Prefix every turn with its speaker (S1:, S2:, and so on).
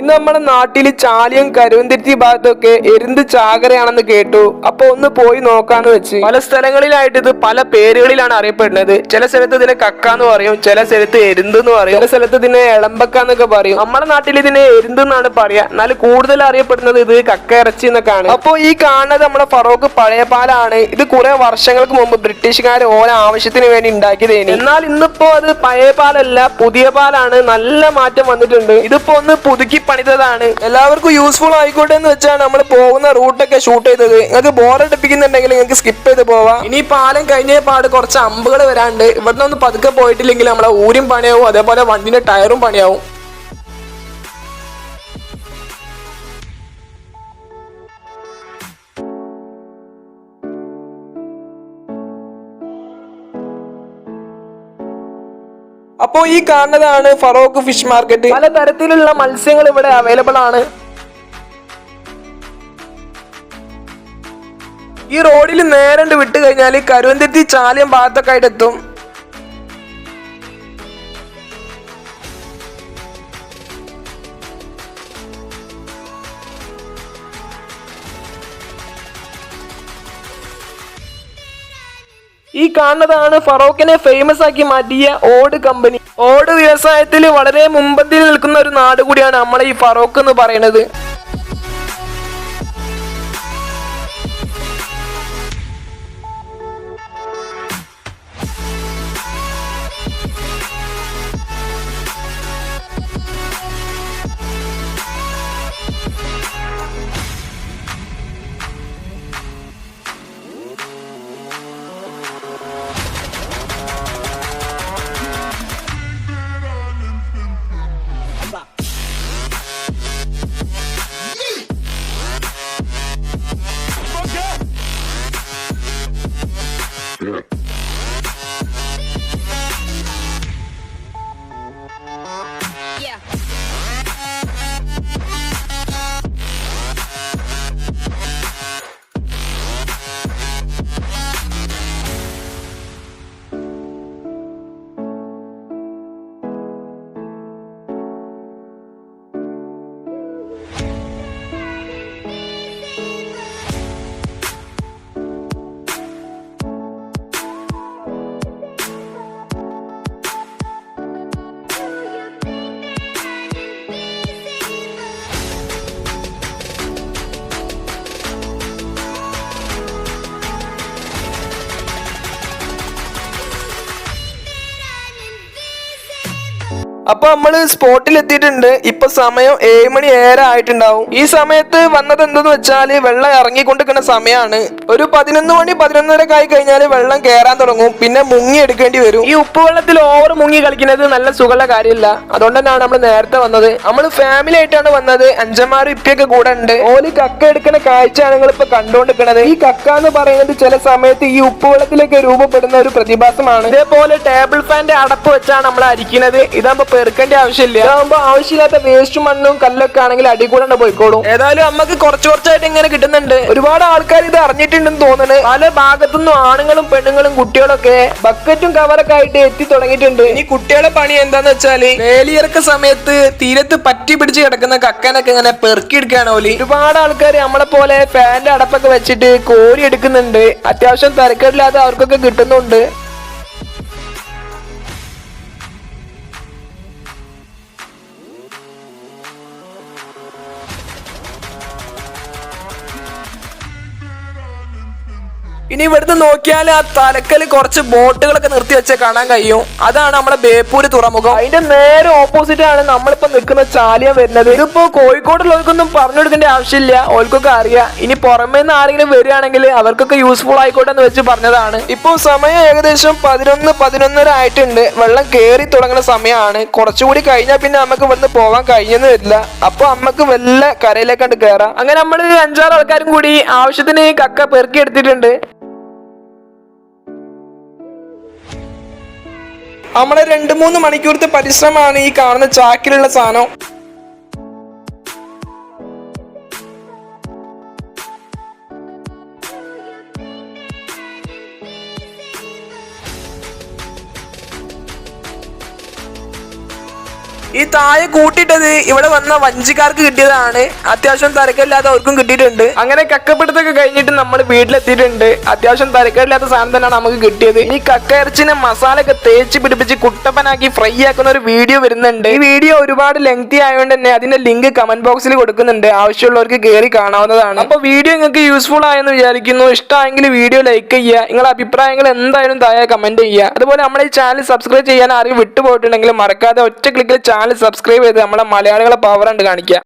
S1: ഇന്ന് നമ്മുടെ നാട്ടിൽ ചാലിയം കരുവന്തിരുത്തി ഭാഗത്തൊക്കെ എരുന്ത് ചാകരയാണെന്ന് കേട്ടു. അപ്പൊ ഒന്ന് പോയി നോക്കാന്ന് വെച്ച്. പല സ്ഥലങ്ങളിലായിട്ട് ഇത് പല പേരുകളിലാണ് അറിയപ്പെടുന്നത്. ചില സ്ഥലത്ത് ഇതിനെ കക്കാന്ന് പറയും ചില സ്ഥലത്ത് എരുന്ത് എന്ന് പറയും. ചില സ്ഥലത്ത് ഇതിനെ എളമ്പക്ക എന്നൊക്കെ പറയും. നമ്മുടെ നാട്ടിൽ ഇതിനെ എരുന്ത് എന്നാണ് പറയാ. എന്നാൽ കൂടുതൽ അറിയപ്പെടുന്നത് ഇത് കക്ക ഇറച്ചി എന്നൊക്കെയാണ്. അപ്പൊ ഈ കാണുന്നത് നമ്മുടെ ഫറോക്ക് പഴയ പാലാണ് ഇത് കുറെ വർഷങ്ങൾക്ക് മുമ്പ് ബ്രിട്ടീഷുകാർ ഓരോ ആവശ്യത്തിന് വേണ്ടി ഉണ്ടാക്കിയതേനി എന്നാൽ ഇന്നിപ്പോ അത് പഴയ പാലല്ല പുതിയ പാലാണ്. നല്ല മാറ്റം വന്നിട്ടുണ്ട്. ഇതിപ്പോ ഒന്ന് പുതുക്കി പണിതതാണ്. എല്ലാവർക്കും യൂസ്ഫുൾ ആയിക്കോട്ടെ എന്ന് വെച്ചാണ് നമ്മൾ പോകുന്ന റൂട്ടൊക്കെ ഷൂട്ട് ചെയ്തത്. നിങ്ങൾക്ക് ബോറടിപ്പിക്കുന്നുണ്ടെങ്കിൽ നിങ്ങൾക്ക് സ്കിപ്പ് ചെയ്ത് പോവാം. ഇനി പാലം കഴിഞ്ഞ പാട് കുറച്ച് അമ്പുകൾ വരാണ്ട്. ഇവിടുന്ന് ഒന്ന് പതുക്കെ പോയിട്ടില്ലെങ്കിൽ നമ്മളെ ഊരും പണിയാവും. അതേപോലെ വണ്ടിന്റെ ടയറും പണിയാവും. അപ്പോ ഈ കാണുന്നതാണ് ഫറോക്ക് ഫിഷ് മാർക്കറ്റ്. പല തരത്തിലുള്ള മത്സ്യങ്ങൾ ഇവിടെ അവൈലബിൾ ആണ്. ഈ റോഡിൽ നേരണ്ട് വിട്ട് കഴിഞ്ഞാൽ കരുവന്തിരുത്തി ചാലിയം ഭാഗത്തൊക്കെ ആയിട്ട് എത്തും. ഈ കാണുന്നതാണ് ഫറോക്കിനെ ഫേമസ് ആക്കി മാറ്റിയ ഓട് കമ്പനി ഓട് വ്യവസായത്തിൽ വളരെ മുമ്പന്തിയിൽ നിൽക്കുന്ന ഒരു നാട് കൂടിയാണ് നമ്മളെ ഈ ഫറോക്ക് എന്ന് പറയുന്നത്. അപ്പൊ നമ്മൾ സ്പോട്ടിൽ എത്തിയിട്ടുണ്ട്. ഇപ്പൊ സമയം ഏഴ് മണി ഏറെ ആയിട്ടുണ്ടാവും. ഈ സമയത്ത് വന്നത് എന്തെന്ന് വെച്ചാൽ വെള്ളം ഇറങ്ങിക്കൊണ്ടിരിക്കുന്ന സമയമാണ് ഒരു പതിനൊന്ന് മണി പതിനൊന്നര ആയി കഴിഞ്ഞാൽ വെള്ളം കയറാൻ തുടങ്ങും. പിന്നെ മുങ്ങി എടുക്കേണ്ടി വരും. ഈ ഉപ്പ് വെള്ളത്തിൽ ഓവർ മുങ്ങി കളിക്കുന്നത് നല്ല സുഖമുള്ള കാര്യമില്ല. അതുകൊണ്ട് തന്നെയാണ് നമ്മൾ നേരത്തെ വന്നത്. നമ്മൾ ഫാമിലി ആയിട്ടാണ് വന്നത്. അഞ്ചന്മാരും ഇപ്പൊക്കെ കൂടെ ഉണ്ട്. ഓൽ കക്ക എടുക്കുന്ന കാഴ്ചയാണ് നിങ്ങൾ ഇപ്പൊ കണ്ടുകൊണ്ടിരിക്കുന്നത്. ഈ കക്ക എന്ന് പറയുന്നത് ചില സമയത്ത് ഈ ഉപ്പ് വെള്ളത്തിലൊക്കെ രൂപപ്പെടുന്ന ഒരു പ്രതിഭാസമാണ്. ഇതേപോലെ ടേബിൾ ഫാന്റെ അടപ്പ് വെച്ചാണ് നമ്മൾ അരിക്കുന്നത്. ഇതാകുമ്പോ പെറുക്കേണ്ട ആവശ്യമില്ല. ഇതാകുമ്പോ ആവശ്യമില്ലാത്ത വേസ്റ്റ് മണ്ണും കല്ലൊക്കെ ആണെങ്കിൽ അടി കൂടെ തന്നെ പോയിക്കോളും. ഏതായാലും നമുക്ക് കുറച്ച് കുറച്ചായിട്ട് ഇങ്ങനെ കിട്ടുന്നുണ്ട്. ഒരുപാട് ആൾക്കാർ ഇത് അറിഞ്ഞിട്ടുണ്ടെന്ന് തോന്നുന്നു. പല ഭാഗത്തുനിന്നും ആണുങ്ങളും പെണ്ണുങ്ങളും കുട്ടികളൊക്കെ ബക്കറ്റും കവറൊക്കെ ആയിട്ട് എത്തി തുടങ്ങിയിട്ടുണ്ട്. ഇനി കുട്ടികളെ പണി എന്താന്ന് വെച്ചാൽ വേലിയിറക്ക സമയത്ത് തീരത്ത് പറ്റി പിടിച്ച് കിടക്കുന്ന കക്കനൊക്കെ ഇങ്ങനെ പെറുക്കിയെടുക്കുകയാണ് ഓലി. ഒരുപാട് ആൾക്കാർ നമ്മളെ പോലെ ഫാന്റെ അടപ്പൊക്കെ വെച്ചിട്ട് കോരി എടുക്കുന്നുണ്ട്. അത്യാവശ്യം തിരക്കേടില്ലാതെ അവർക്കൊക്കെ കിട്ടുന്നുണ്ട്. ഇനി ഇവിടുന്ന് നോക്കിയാൽ ആ തലക്കൽ കുറച്ച് ബോട്ടുകളൊക്കെ നിർത്തി വെച്ച കാണാൻ കഴിയും. അതാണ് നമ്മുടെ ബേപ്പൂര് തുറമുഖം. അതിന്റെ നേരെ ഓപ്പോസിറ്റ് ആണ് നമ്മളിപ്പോ നിൽക്കുന്ന ചാലിയ വരുന്നത്. ഇതിപ്പോ കോഴിക്കോടുള്ളവർക്കൊന്നും പറഞ്ഞു കൊടുക്കേണ്ട ആവശ്യമില്ല. ഓൾക്കൊക്കെ അറിയാം. ഇനി പുറമേ നിന്ന് ആരെങ്കിലും വരികയാണെങ്കിൽ അവർക്കൊക്കെ യൂസ്ഫുൾ ആയിക്കോട്ടെ എന്ന് വെച്ച് പറഞ്ഞതാണ്. ഇപ്പൊ സമയം ഏകദേശം പതിനൊന്ന് പതിനൊന്നര ആയിട്ടുണ്ട്. വെള്ളം കയറി തുടങ്ങുന്ന സമയമാണ് കുറച്ചുകൂടി കഴിഞ്ഞാൽ പിന്നെ നമുക്ക് ഇവിടുന്ന് പോകാൻ കഴിഞ്ഞെന്ന് വരില്ല. അപ്പൊ അമ്മയ്ക്ക് വല്ല കരയിലേക്കാണ്ട് കയറാം അങ്ങനെ നമ്മൾ അഞ്ചാറ് ആൾക്കാരും കൂടി ആവശ്യത്തിന് കക്ക പെറുക്കി എടുത്തിട്ടുണ്ട്. നമ്മളെ രണ്ട് മൂന്ന് മണിക്കൂറത്തെ പരിശ്രമമാണ് ഈ കാണുന്ന ചാക്കിലുള്ള സാധനം. ഈ താഴെ കൂട്ടിയിട്ടത് ഇവിടെ വന്ന വഞ്ചിക്കാർക്ക് കിട്ടിയതാണ്. അത്യാവശ്യം തരക്കില്ലാതെ അവർക്കും കിട്ടിയിട്ടുണ്ട്. അങ്ങനെ കക്കപ്പിടുത്തൊക്കെ കഴിഞ്ഞിട്ട് നമ്മൾ വീട്ടിലെത്തിയിട്ടുണ്ട്. അത്യാവശ്യം തരക്കില്ലാത്ത സാധനം തന്നെയാണ് നമുക്ക് കിട്ടിയത്. ഈ കക്ക ഇറച്ചിനെ മസാല ഒക്കെ തേച്ച് പിടിപ്പിച്ച് കുട്ടപ്പനാക്കി ഫ്രൈ ആക്കുന്ന ഒരു വീഡിയോ വരുന്നുണ്ട്. ഈ വീഡിയോ ഒരുപാട് ലെങ്തി ആയതുകൊണ്ട് തന്നെ അതിന്റെ ലിങ്ക് കമന്റ് ബോക്സിൽ കൊടുക്കുന്നുണ്ട്. ആവശ്യമുള്ളവർക്ക് കയറി കാണാവുന്നതാണ്. അപ്പൊ വീഡിയോ നിങ്ങൾക്ക് യൂസ്ഫുൾ ആയെന്ന് വിചാരിക്കുന്നു. ഇഷ്ടമായെങ്കിൽ വീഡിയോ ലൈക്ക് ചെയ്യുക. നിങ്ങളുടെ അഭിപ്രായങ്ങൾ എന്തായാലും താഴെ കമന്റ് ചെയ്യുക. അതുപോലെ നമ്മുടെ ഈ ചാനൽ സബ്സ്ക്രൈബ് ചെയ്യാൻ ആരെങ്കിലും വിട്ടുപോയിട്ടുണ്ടെങ്കിൽ മറക്കാതെ ഒറ്റ ക്ലിക്കിൽ ചാനൽ സബ്സ്ക്രൈബ് ചെയ്ത് നമ്മളെ മലയാളികളെ പവർ ഉണ്ട് കാണിക്കുക